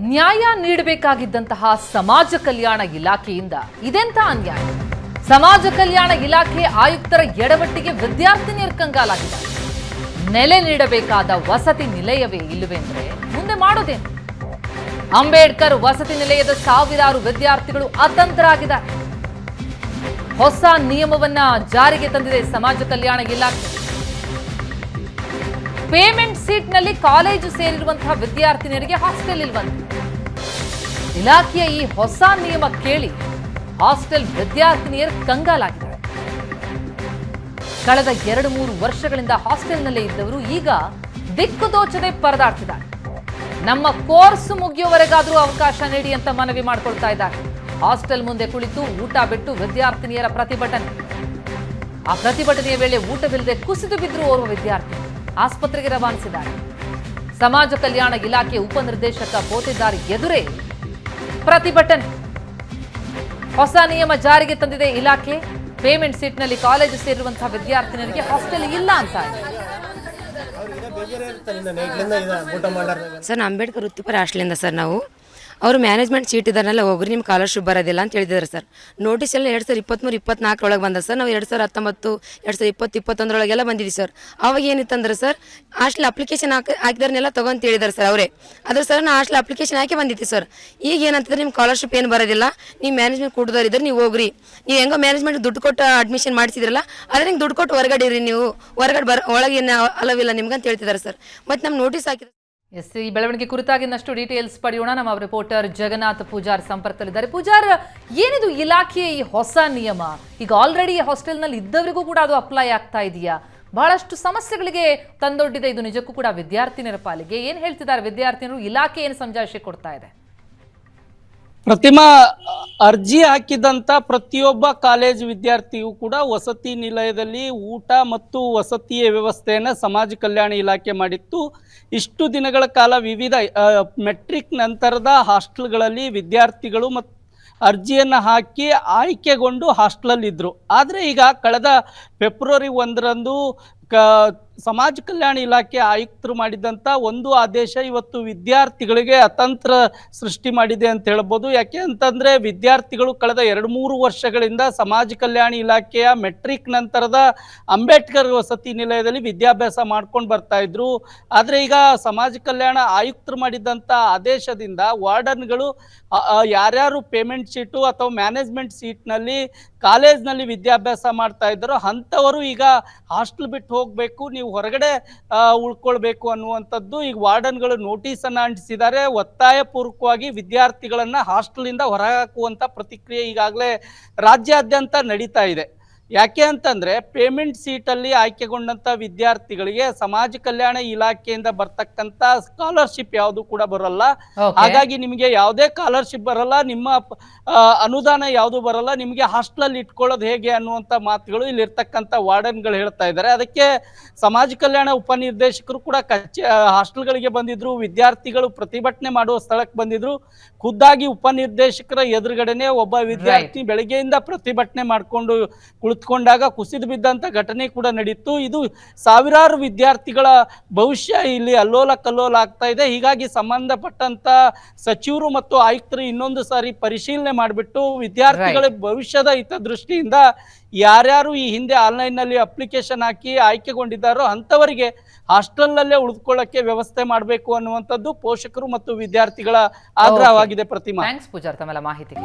ನ್ಯಾಯ ನೀಡಬೇಕಾಗಿದ್ದಂತಹ ಸಮಾಜ ಕಲ್ಯಾಣ ಇಲಾಖೆಯಿಂದ ಇದೆಂತ ಅನ್ಯಾಯ? ಸಮಾಜ ಕಲ್ಯಾಣ ಇಲಾಖೆ ಆಯುಕ್ತರ ಎಡವಟ್ಟಿಗೆ ವಿದ್ಯಾರ್ಥಿನಿಯರ್ ಕಂಗಾಲಾಗಿದೆ ನೆಲೆ ನೀಡಬೇಕಾದ ವಸತಿ ನಿಲಯವೇ ಇಲ್ಲವೆಂದ್ರೆ ಮುಂದೆ ಮಾಡೋದೇನು? ಅಂಬೇಡ್ಕರ್ ವಸತಿ ನಿಲಯದ ಸಾವಿರಾರು ವಿದ್ಯಾರ್ಥಿಗಳು ಅತಂತ್ರರಾಗಿದ್ದಾರೆ. ಹೊಸ ನಿಯಮವನ್ನ ಜಾರಿಗೆ ತಂದಿದೆ ಸಮಾಜ ಕಲ್ಯಾಣ ಇಲಾಖೆ. ಪೇಮೆಂಟ್ ಸೀಟ್ನಲ್ಲಿ ಕಾಲೇಜು ಸೇರಿರುವಂತಹ ವಿದ್ಯಾರ್ಥಿನಿಯರಿಗೆ ಹಾಸ್ಟೆಲ್ ಇಲ್ವಂತೆ ಇಲಾಖೆಯ ಈ ಹೊಸ ನಿಯಮ ಕೇಳಿ ಹಾಸ್ಟೆಲ್ ವಿದ್ಯಾರ್ಥಿನಿಯರು ಕಂಗಾಲಾಗಿದ್ದಾರೆ. ಕಳೆದ ಎರಡು ಮೂರು ವರ್ಷಗಳಿಂದ ಹಾಸ್ಟೆಲ್ನಲ್ಲೇ ಇದ್ದವರು ಈಗ ದಿಕ್ಕು ದೋಚದೆ ಪರದಾಡ್ತಿದ್ದಾರೆ. ನಮ್ಮ ಕೋರ್ಸ್ ಮುಗಿಯುವವರೆಗಾದರೂ ಅವಕಾಶ ನೀಡಿ ಅಂತ ಮನವಿ ಮಾಡ್ಕೊಳ್ತಾ ಇದ್ದಾರೆ. ಹಾಸ್ಟೆಲ್ ಮುಂದೆ ಕುಳಿತು ಊಟ ಬಿಟ್ಟು ವಿದ್ಯಾರ್ಥಿನಿಯರ ಪ್ರತಿಭಟನೆ. ಆ ಪ್ರತಿಭಟನೆಯ ವೇಳೆ ಊಟವಿಲ್ಲದೆ ಕುಸಿದು ಬಿದ್ದರು ಓರ್ವ ವಿದ್ಯಾರ್ಥಿ. ಆಸ್ಪತ್ರೆಗೆ ರವಾನಿಸಿದ್ದಾರೆ. ಸಮಾಜ ಕಲ್ಯಾಣ ಇಲಾಖೆ ಉಪನಿರ್ದೇಶಕ ಪೋತಿದಾರ್ ಎದುರೇ ಪ್ರತಿಭಟನೆ. ಹೊಸ ನಿಯಮ ಜಾರಿಗೆ ತಂದಿದೆ ಇಲಾಖೆ. ಪೇಮೆಂಟ್ ಸೀಟ್ನಲ್ಲಿ ಕಾಲೇಜು ಸೇರಿರುವಂತಹ ವಿದ್ಯಾರ್ಥಿನಿಯರಿಗೆ ಹಾಸ್ಟೆಲ್ ಇಲ್ಲ ಅಂತ ಸರ್ ಅಂಬೇಡ್ಕರ್ ವೃತ್ತಿಪರ ಹಾಸ್ಟೆಲಿಂದ ಸರ್ ನಾವು. ಅವರು ಮ್ಯಾನೇಜ್ಮೆಂಟ್ ಸೀಟ್ ಇದ್ದಾರಲ್ಲ ಹೋಗ್ರಿ ನಿಮ್ಮ ಸ್ಕಾಲರ್ಶಿಪ್ ಬರೋದಿಲ್ಲ ಅಂತ ಹೇಳಿದ್ದಾರೆ ಸರ್. ನೋಟಿಸ್ ಎಲ್ಲ ಎರಡು ಸಾವಿರ ಇಪ್ಪತ್ತ್ಮೂರು ಇಪ್ಪತ್ನಾಲ್ಕರೊಳಗೆ ಬಂದ ಸರ್. ನಾವು ಎರಡು ಸಾವಿರ ಹತ್ತೊಂಬತ್ತು, ಎರಡು ಸಾವಿರ ಇಪ್ಪತ್ತು, ಇಪ್ಪತ್ತೊಂದರೊಳಗೆಲ್ಲ ಬಂದಿದ್ದೀವಿ ಸರ್. ಅವಾಗ ಏನಿತ್ತಂದ್ರೆ ಸರ್ ಹಾಸ್ಟೆಲ್ ಅಪ್ಲಿಕೇಶನ್ ಹಾಕಿ ಹಾಕಿದಾರನ್ನೆಲ್ಲ ತಗೊಂತ ಹೇಳಿದ್ದಾರೆ ಸರ್ ಅವರೇ. ಅದ್ರ ಸರ್ ನಾ ಹಾಸ್ಟೆಲ್ ಅಪ್ಲಿಕೇಶನ್ ಹಾಕಿ ಬಂದಿತ್ತು ಸರ್. ಈಗ ಏನಂತಂದ್ರೆ ನಿಮ್ಮ ಸ್ಕಾಲರ್ಶಿಪ್ ಏನು ಬರೋದಿಲ್ಲ, ನೀವು ಮ್ಯಾನೇಜ್ಮೆಂಟ್ ಕೊಡೋರಿದ್ರೆ ನೀವು ಹೋಗ್ರಿ. ನೀವು ಹೆಂಗೋ ಮ್ಯಾನೇಜ್ಮೆಂಟ್ ದುಡ್ಡು ಕೊಟ್ಟು ಅಡ್ಮಿಷನ್ ಮಾಡಿಸಿದ್ರಲ್ಲ ನಿಂಗೆ ದುಡ್ಡು ಕೊಟ್ಟು ಹೊರಗಡೆ ಇರಿ ನೀವು. ಹೊರಗಡೆ ಬರ, ಒಳಗೆ ಏನು ಅಲವಿಲ್ಲ ನಿಮ್ಗೆ ಅಂತ ಹೇಳ್ತಿದ್ದಾರೆ ಸರ್. ಮತ್ತು ನಮ್ಮ ನೋಟಿಸ್ ಹಾಕಿದ್ರೆ ಎಸ್, ಈ ಬೆಳವಣಿಗೆ ಕುರಿತಾಗಿನಷ್ಟು ಡೀಟೇಲ್ಸ್ ಪಡೆಯೋಣ. ನಮ್ಮ ರಿಪೋರ್ಟರ್ ಜಗನ್ನಾಥ್ ಪೂಜಾರ್ ಸಂಪರ್ಕದಲ್ಲಿದ್ದಾರೆ. ಪೂಜಾರ್, ಏನಿದು ಇಲಾಖೆಯ ಈ ಹೊಸ ನಿಯಮ? ಈಗ ಆಲ್ರೆಡಿ ಹಾಸ್ಟೆಲ್ನಲ್ಲಿ ಇದ್ದವರಿಗೂ ಕೂಡ ಅದು ಅಪ್ಲೈ ಆಗ್ತಾ ಇದೆಯಾ? ಬಹಳಷ್ಟು ಸಮಸ್ಯೆಗಳಿಗೆ ತಂದೊಡ್ಡಿದೆ. ಇದು ನಿಜಕ್ಕೂ ಕೂಡ ವಿದ್ಯಾರ್ಥಿನಿಯರ ಪಾಲಿಗೆ. ಏನು ಹೇಳ್ತಿದ್ದಾರೆ? ವಿದ್ಯಾರ್ಥಿನಿಯರು ಇಲಾಖೆ ಏನು ಸಂಜಾಯಿಷೆ ಕೊಡ್ತಾ ಇದೆ? ಪ್ರತಿಮಾ ಅರ್ಜಿ ಹಾಕಿದಂತ ಪ್ರತಿಯೊಬ್ಬ ಕಾಲೇಜು ವಿದ್ಯಾರ್ಥಿಯು ಕೂಡ ವಸತಿ ನಿಲಯದಲ್ಲಿ ಊಟ ಮತ್ತು ವಸತಿಯ ವ್ಯವಸ್ಥೆಯನ್ನು ಸಮಾಜ ಕಲ್ಯಾಣ ಇಲಾಖೆ ಮಾಡಿತ್ತು. ಇಷ್ಟು ದಿನಗಳ ಕಾಲ ವಿವಿಧ ಮೆಟ್ರಿಕ್ ನಂತರದ ಹಾಸ್ಟೆಲ್ಗಳಲ್ಲಿ ವಿದ್ಯಾರ್ಥಿಗಳು ಮತ್ತು ಅರ್ಜಿಯನ್ನು ಹಾಕಿ ಆಯ್ಕೆಗೊಂಡು ಹಾಸ್ಟೆಲಲ್ಲಿದ್ದರು ಆದರೆ ಈಗ ಕಳೆದ ಫೆಬ್ರವರಿ ಒಂದರಂದು ಕ ಸಮಾಜ ಕಲ್ಯಾಣ ಇಲಾಖೆ ಆಯುಕ್ತರು ಮಾಡಿದಂಥ ಒಂದು ಆದೇಶ ಇವತ್ತು ವಿದ್ಯಾರ್ಥಿಗಳಿಗೆ ಅತಂತ್ರ ಸೃಷ್ಟಿ ಮಾಡಿದೆ ಅಂತ ಹೇಳ್ಬೋದು. ಯಾಕೆ ಅಂತಂದರೆ ವಿದ್ಯಾರ್ಥಿಗಳು ಕಳೆದ ಎರಡು ಮೂರು ವರ್ಷಗಳಿಂದ ಸಮಾಜ ಕಲ್ಯಾಣ ಇಲಾಖೆಯ ಮೆಟ್ರಿಕ್ ನಂತರದ ಅಂಬೇಡ್ಕರ್ ವಸತಿ ನಿಲಯದಲ್ಲಿ ವಿದ್ಯಾಭ್ಯಾಸ ಮಾಡ್ಕೊಂಡು ಬರ್ತಾ ಇದ್ರು. ಆದರೆ ಈಗ ಸಮಾಜ ಕಲ್ಯಾಣ ಆಯುಕ್ತರು ಮಾಡಿದಂಥ ಆದೇಶದಿಂದ ವಾರ್ಡನ್ಗಳು ಯಾರ್ಯಾರು ಪೇಮೆಂಟ್ ಶೀಟು ಅಥವಾ ಮ್ಯಾನೇಜ್ಮೆಂಟ್ ಸೀಟ್ನಲ್ಲಿ ಕಾಲೇಜ್ನಲ್ಲಿ ವಿದ್ಯಾಭ್ಯಾಸ ಮಾಡ್ತಾ ಇದ್ದಾರೋ ಅಂಥವರು ಈಗ ಹಾಸ್ಟೆಲ್ ಬಿಟ್ಟು ಹೋಗಬೇಕು. ನೀವು ಹೊರಗಡೆ ಆ, ಉಳ್ಕೊಳ್ಬೇಕು ಅನ್ನುವಂಥದ್ದು ಈಗ ವಾರ್ಡನ್ಗಳು ನೋಟಿಸನ್ನು ಅಂಟಿಸಿದ್ದಾರೆ. ಒತ್ತಾಯಪೂರ್ವಕವಾಗಿ ವಿದ್ಯಾರ್ಥಿಗಳನ್ನು ಹಾಸ್ಟೆಲಿಂದ ಹೊರಹಾಕುವಂತ ಪ್ರತಿಕ್ರಿಯೆ ಈಗಾಗಲೇ ರಾಜ್ಯಾದ್ಯಂತ ನಡೀತಾ ಇದೆ. ಯಾಕೆ ಅಂತಂದ್ರೆ ಪೇಮೆಂಟ್ ಸೀಟಲ್ಲಿ ಆಯ್ಕೆಗೊಂಡಂತ ವಿದ್ಯಾರ್ಥಿಗಳಿಗೆ ಸಮಾಜ ಕಲ್ಯಾಣ ಇಲಾಖೆಯಿಂದ ಬರ್ತಕ್ಕಂಥ ಸ್ಕಾಲರ್ಶಿಪ್ ಯಾವುದು ಕೂಡ ಬರಲ್ಲ. ಹಾಗಾಗಿ ನಿಮಗೆ ಯಾವುದೇ ಸ್ಕಾಲರ್ಶಿಪ್ ಬರಲ್ಲ ನಿಮ್ಮ ಅನುದಾನ ಯಾವುದು ಬರಲ್ಲ ನಿಮಗೆ ಹಾಸ್ಟೆಲಲ್ಲಿ ಇಟ್ಕೊಳ್ಳೋದು ಹೇಗೆ ಅನ್ನುವಂಥ ಮಾತುಗಳು ಇಲ್ಲಿ ಇರ್ತಕ್ಕಂಥ ವಾರ್ಡನ್ಗಳು ಹೇಳ್ತಾ ಇದ್ದಾರೆ. ಅದಕ್ಕೆ ಸಮಾಜ ಕಲ್ಯಾಣ ಉಪನಿರ್ದೇಶಕರು ಕೂಡ ಹಾಸ್ಟೆಲ್ ಹಾಸ್ಟೆಲ್ಗಳಿಗೆ ಬಂದಿದ್ರು ವಿದ್ಯಾರ್ಥಿಗಳು ಪ್ರತಿಭಟನೆ ಮಾಡುವ ಸ್ಥಳಕ್ಕೆ ಬಂದಿದ್ರು. ಖುದ್ದಾಗಿ ಉಪನಿರ್ದೇಶಕರ ಎದುರುಗಡೆನೆ ಒಬ್ಬ ವಿದ್ಯಾರ್ಥಿ ಬೆಳಗ್ಗೆಯಿಂದ ಪ್ರತಿಭಟನೆ ಮಾಡಿಕೊಂಡು ಕುಳಿತುಕೊಂಡಾಗ ಕುಸಿದು ಬಿದ್ದಂಥ ಘಟನೆ ಕೂಡ ನಡೀತು. ಇದು ಸಾವಿರಾರು ವಿದ್ಯಾರ್ಥಿಗಳ ಭವಿಷ್ಯ ಇಲ್ಲಿ ಅಲ್ಲೋಲ ಕಲ್ಲೋಲ ಆಗ್ತಾ ಇದೆ. ಹೀಗಾಗಿ ಸಂಬಂಧಪಟ್ಟಂತ ಸಚಿವರು ಮತ್ತು ಆಯುಕ್ತರು ಇನ್ನೊಂದು ಸಾರಿ ಪರಿಶೀಲನೆ ಮಾಡಿಬಿಟ್ಟು ವಿದ್ಯಾರ್ಥಿಗಳ ಭವಿಷ್ಯದ ಹಿತದೃಷ್ಟಿಯಿಂದ ಯಾರ್ಯಾರು ಈ ಹಿಂದೆ ಆನ್ಲೈನ್ನಲ್ಲಿ ಅಪ್ಲಿಕೇಶನ್ ಹಾಕಿ ಆಯ್ಕೆಗೊಂಡಿದ್ದಾರೋ ಅಂಥವರಿಗೆ ಹಾಸ್ಟೆಲ್ನಲ್ಲೇ ಉಳಿದುಕೊಳ್ಳಕ್ಕೆ ವ್ಯವಸ್ಥೆ ಮಾಡಬೇಕು ಅನ್ನುವಂಥದ್ದು ಪೋಷಕರು ಮತ್ತು ವಿದ್ಯಾರ್ಥಿಗಳ ಆಗ್ರಹವಾಗಿದೆ ಪ್ರತಿಮಾ. ಥ್ಯಾಂಕ್ಸ್ ಪೂಜಾರ್ ತಮ್ಮೆಲ್ಲ ಮಾಹಿತಿಗೆ.